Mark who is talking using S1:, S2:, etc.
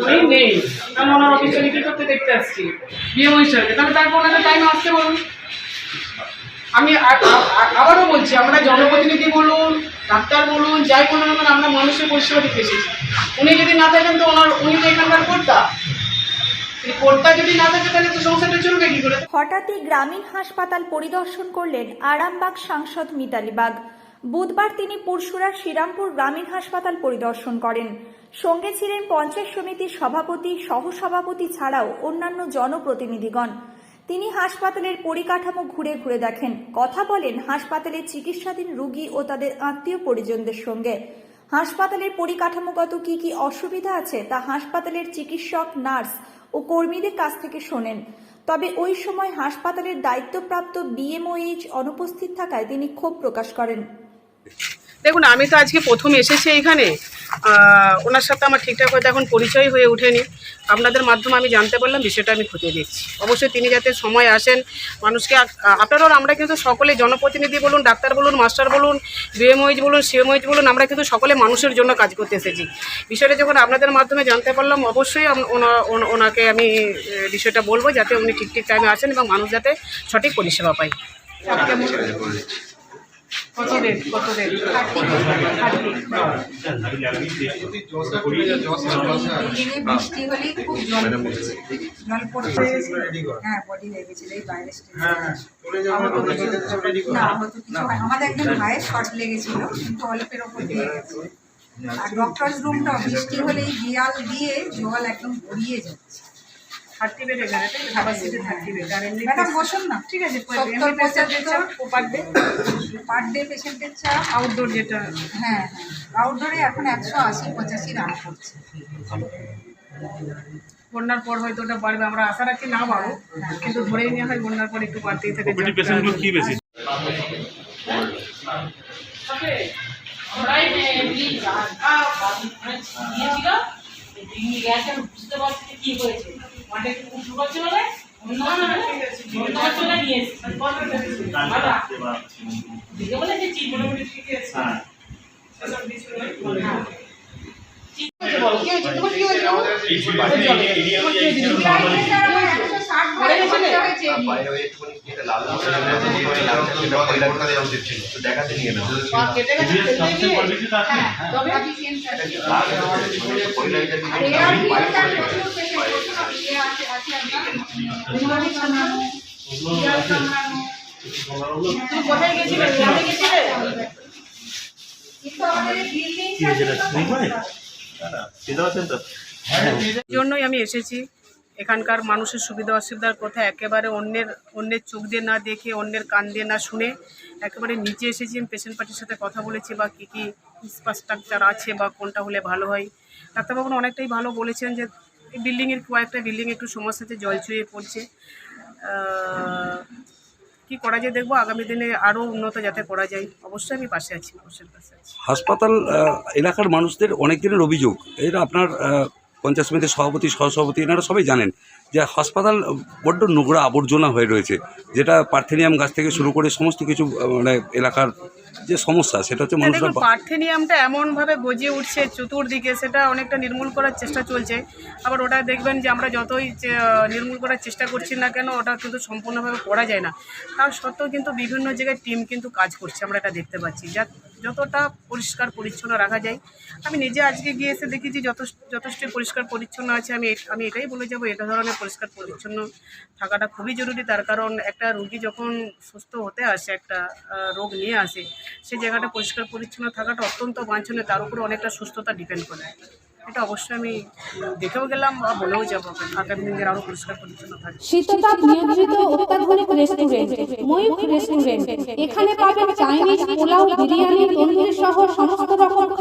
S1: উনি নেই। আমি টাইমে আসতে আমি আবারও বলছি আমরা জনপ্রতিনিধি বলুন ডাক্তার বলুন যাই বলুন না কেন, আমরা মানুষের পরিষেবা দিতে এসেছি। উনি যদি না থাকেন তো ওনার উনি তো এখানকার কর্তা।
S2: হঠাৎই গ্রামীণ হাসপাতাল পরিদর্শন করলেন আরামবাগ সাংসদ মিতালি বাগ। বুধবার তিনি পরশুরা শ্রীরামপুর গ্রামীণ হাসপাতাল পরিদর্শন করেন। সঙ্গে ছিলেন পঞ্চায়েত সমিতির সভাপতি, সহসভাপতি ছাড়াও অন্যান্য জনপ্রতিনিধিগণ। তিনি হাসপাতালের পরিকাঠামো ঘুরে ঘুরে দেখেন। কথা বলেন হাসপাতালে চিকিৎসাধীন রোগী ও তাদের আত্মীয় পরিজনদের সঙ্গে। হাসপাতালের পরিকাঠামোগত কি কি অসুবিধা আছে তা হাসপাতালের চিকিৎসক, নার্স ও কর্মীদের কাছ থেকে শোনেন। তবে ওই সময় হাসপাতালের দায়িত্বপ্রাপ্ত বিএমওএইচ অনুপস্থিত থাকায় তিনি ক্ষোভ প্রকাশ করেন।
S1: দেখুন, আমি তো আজকে প্রথম এসেছি এখানে। ওনার সাথে আমার ঠিকঠাক হয়তো এখন পরিচয় হয়ে ওঠেনি। আপনাদের মাধ্যমে আমি জানতে পারলাম, বিষয়টা আমি খতিয়ে দেখছি। অবশ্যই তিনি যাতে সময় আসেন, মানুষকে আপনারাও আমরা কিন্তু সকলে জনপ্রতিনিধি বলুন, ডাক্তার বলুন, মাস্টার বলুন বিএমওইচ বলুন সিএমওইচ বলুন, আমরা কিন্তু সকলে মানুষের জন্য কাজ করতে এসেছি। বিষয়টা যখন আপনাদের মাধ্যমে জানতে পারলাম, অবশ্যই ওনাকে আমি বিষয়টা বলব, যাতে উনি ঠিক ঠিক টাইমে আসেন এবং মানুষ যাতে সঠিক পরিষেবা পায়।
S3: হ্যাঁ বডি আমাদের একজন ভাইয়ের শর্ট লেগেছিল কিন্তু অল্পের ওপর দিয়ে গেছে আর ডক্টরস রুমটা বৃষ্টি হলেই দেয়াল দিয়ে জল একদম ভরিয়ে যাচ্ছে।
S1: থার্টি বেড এখানে তাই ক্যাপাসিটি থার্টি বেড আর এমনি
S3: ম্যাডাম বসুন না।
S1: ঠিক আছে
S3: সত্তর পঁচাত্তর
S1: পার ডে
S3: পার ডে পেশেন্টের চাপ।
S1: আউটডোর যেটা।
S3: হ্যাঁ হ্যাঁ। আউটডোরে এখন একশো আশি পঁচাশি রান করছে।
S1: বন্যার পর হয়তো ওটা বাড়বে। আমরা আশা রাখি না বাড়ো কিন্তু ধরেই নেওয়া হয় বন্যার পর একটু বাড়তেই থাকে।
S4: পেশেন্টগুলো কি বেশি?
S5: এমনি বুঝতে পারছি কি হয়েছে। মাঠে চিপ মোটামুটি ঠিক আছে
S6: দেখাতে নিয়ে নাও
S1: কেটে জন্যই আমি এসেছি। এখানকার মানুষের সুবিধা অসুবিধার কথা একেবারে অন্যের অন্যের চোখ দিয়ে না দেখে, অন্যের কান দিয়ে না শুনে একেবারে নিচে এসেছি। আমি পেশেন্ট পার্টির সাথে কথা বলেছি বা কী কী ইনফ্রাস্ট্রাকচার আছে বা কোনটা হলে ভালো হয়। ডাক্তারবাবু অনেকটাই ভালো বলেছেন যে বিল্ডিংয়ের কয়েকটা বিল্ডিং একটু সমস্যাতে জল ছুঁয়ে পড়ছে। কি করা যায় দেখব? আগামী দিনে আরও উন্নত যাতে করা যায়। অবশ্যই আমি পাশে আছি, অবশ্যই পাশে আছি।
S7: হাসপাতাল এলাকার মানুষদের অনেক দিনের অভিযোগ। এটা আপনার পঞ্চায়েত সমিতির সভাপতি সহসভাপতি এনারা সবাই জানেন যে হাসপাতাল বড্ড নোংরা আবর্জনা হয়ে রয়েছে যেটা পার্থেনিয়াম গাছ থেকে শুরু করে সমস্ত কিছু মানে এলাকার যে সমস্যা সেটা হচ্ছে
S1: হ্যাঁ,
S7: মানুষরা
S1: পার্থেনিয়ামটা এমনভাবে গজিয়ে উঠছে চতুর্দিকে সেটা অনেকটা নির্মূল করার চেষ্টা চলছে। আবার ওটা দেখবেন যে আমরা যতই নির্মূল করার চেষ্টা করছি না কেন ওটা কিন্তু সম্পূর্ণভাবে করা যায় না। তার সত্ত্বেও কিন্তু বিভিন্ন জায়গায় টিম কিন্তু কাজ করছে আমরা এটা দেখতে পাচ্ছি। যা যতটা পরিষ্কার পরিচ্ছন্ন রাখা যায়। আমি নিজে আজকে গিয়ে এসে দেখেছি যথেষ্ট যথেষ্ট পরিষ্কার পরিচ্ছন্ন আছে, আমি আমি এটাই বলে যাব, এটা ধরনের পরিষ্কার পরিচ্ছন্ন থাকাটা খুবই জরুরি। তার কারণ একটা রুগী যখন সুস্থ হতে আসে, একটা রোগ নিয়ে আসে সেই জায়গাটা পরিষ্কার পরিচ্ছন্ন থাকাটা অত্যন্ত বাঞ্ছনীয়, তার উপরে অনেকটা সুস্থতা ডিপেন্ড করে। এটা অবশ্যই আমি দেখেও গেলাম বা বলেও যাব। আগামী দিনের আরও পরিষ্কার পরিচ্ছন্ন
S8: শীততাপ নিয়ন্ত্রিত অত্যাধুনিক রেস্টুরেন্ট ময়ূর রেস্টুরেন্ট এখানে পাবেন চাইনিজ পোলাও, বিরিয়ানি, তন্দুরি সহ সমস্ত